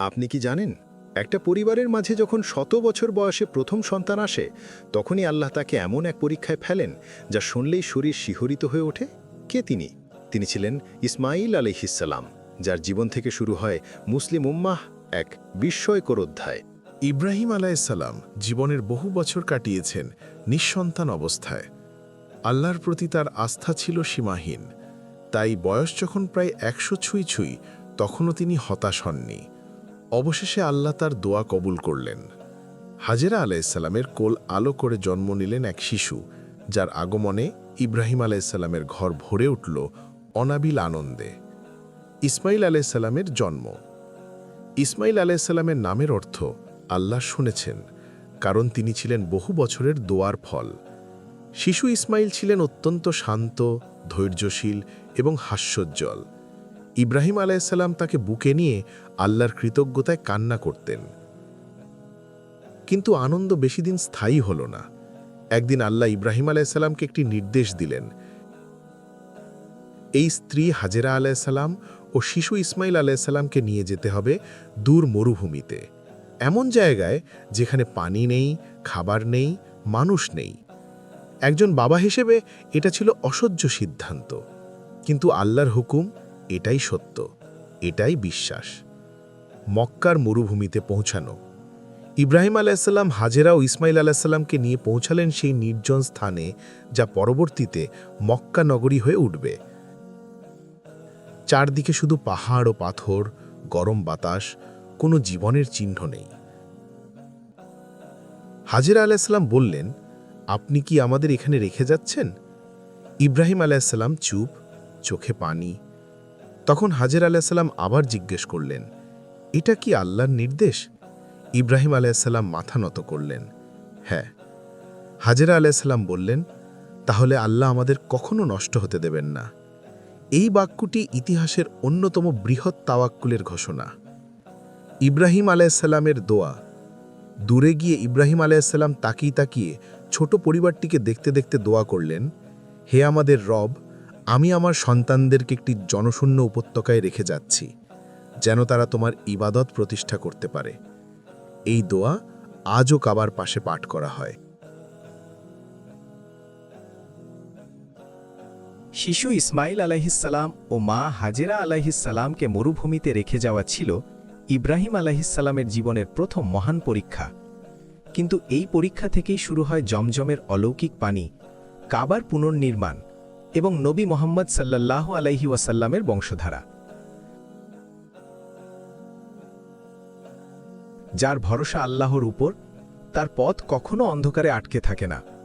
আপনি কি জানেন, একটা পরিবারের মাঝে যখন শত বছর বয়সে প্রথম সন্তান আসে, তখনই আল্লাহ তাকে এমন এক পরীক্ষায় ফেলেন যা শুনলেই শরীর শিহরিত হয়ে ওঠে। কে তিনি? তিনি ছিলেন ইসমাইল আলিহিসাল্লাম যার জীবন থেকে শুরু হয় মুসলিম উম্মাহ এক বিস্ময়কর অধ্যায়। ইব্রাহিম আলাইসাল্লাম জীবনের বহু বছর কাটিয়েছেন নিঃসন্তান অবস্থায়। আল্লাহর প্রতি তার আস্থা ছিল সীমাহীন। তাই বয়স যখন প্রায় একশো ছুঁই ছুঁই, তখনও তিনি হতাশ হননি। অবশেষে আল্লাহ তার দোয়া কবুল করলেন। হাজেরা আলাইসাল্লামের কোল আলো করে জন্ম নিলেন এক শিশু, যার আগমনে ইব্রাহিম আলাইসাল্লামের ঘর ভরে উঠল অনাবিল আনন্দে। ইসমাইল আলাইসাল্লামের জন্ম। ইসমাইল আলাইসাল্লামের নামের অর্থ, আল্লাহ শুনেছেন, কারণ তিনি ছিলেন বহু বছরের দোয়ার ফল। শিশু ইসমাইল ছিলেন অত্যন্ত শান্ত, ধৈর্যশীল এবং হাস্যোজ্জ্বল। ইব্রাহিম আলাইসাল্লাম তাকে বুকে নিয়ে আল্লাহর কৃতজ্ঞতায় কান্না করতেন। কিন্তু আনন্দ বেশি দিন স্থায়ী হল না। একদিন আল্লাহ ইব্রাহিম আলাইসাল্লামকে একটি নির্দেশ দিলেন। এই স্ত্রী হাজেরা আলাইসাল্লাম ও শিশু ইসমাইল আলাইসাল্লামকে নিয়ে যেতে হবে দূর মরুভূমিতে। এমন জায়গায় যেখানে পানি নেই, খাবার নেই, মানুষ নেই। একজন বাবা হিসেবে এটা ছিল অসহ্য সিদ্ধান্ত। কিন্তু আল্লাহর হুকুম এটাই সত্য, এটাই বিশ্বাস। মক্কার মরুভূমিতে পৌঁছানো। ইব্রাহিম আলাইসাল্লাম, হাজেরা ও ইসমাইল আলাইসাল্লামকে নিয়ে পৌঁছালেন সেই নির্জন স্থানে, যা পরবর্তীতে মক্কা নগরী হয়ে উঠবে। চারদিকে শুধু পাহাড় ও পাথর, গরম বাতাস, কোনো জীবনের চিহ্ন নেই। হাজিরা আলাইসাল্লাম বললেন, আপনি কি আমাদের এখানে রেখে যাচ্ছেন? ইব্রাহিম আলাইসাল্লাম চুপ, চোখে পানি তখন হাজির আলাইসাল্লাম আবার জিজ্ঞেস করলেন, এটা কি আল্লাহর নির্দেশ? ইব্রাহিম আলাইসাল্লাম মাথা নত করলেন হ্যাঁ। হাজেরা আলাইসাল্লাম বললেন, তাহলে আল্লাহ আমাদের কখনো নষ্ট হতে দেবেন না। এই বাক্যটি ইতিহাসের অন্যতম বৃহৎ তাওয়াক্কুলের ঘোষণা। ইব্রাহিম আলাইসাল্লামের দোয়া, দূরে গিয়ে ইব্রাহিম আলাইসাল্লাম তাকিয়ে তাকিয়ে ছোট পরিবারটিকে দেখতে দেখতে দোয়া করলেন, হে আমাদের রব আমি আমার সন্তানদেরকে একটি জনশূন্য উপত্যকায় রেখে যাচ্ছি, যেন তারা তোমার ইবাদত প্রতিষ্ঠা করতে পারে। এই দোয়া আজও কাবার পাশে পাঠ করা হয়। শিশু ইসমাইল আলাহিসাল্লাম ও মা হাজেরা আলাহিসাল্লামকে মরুভূমিতে রেখে যাওয়া ছিল ইব্রাহিম আলাহিসাল্লামের জীবনের প্রথম মহান পরীক্ষা। কিন্তু এই পরীক্ষা থেকেই শুরু হয় জমজমের অলৌকিক পানি, কাবার পুনর্নির্মাণ। এবং নবী মোহাম্মদ সাল্লাহ আলাইহি ওয়াসাল্লামের বংশধারা। যার ভরসা আল্লাহর উপর, তার পথ কখনো অন্ধকারে আটকে থাকে না।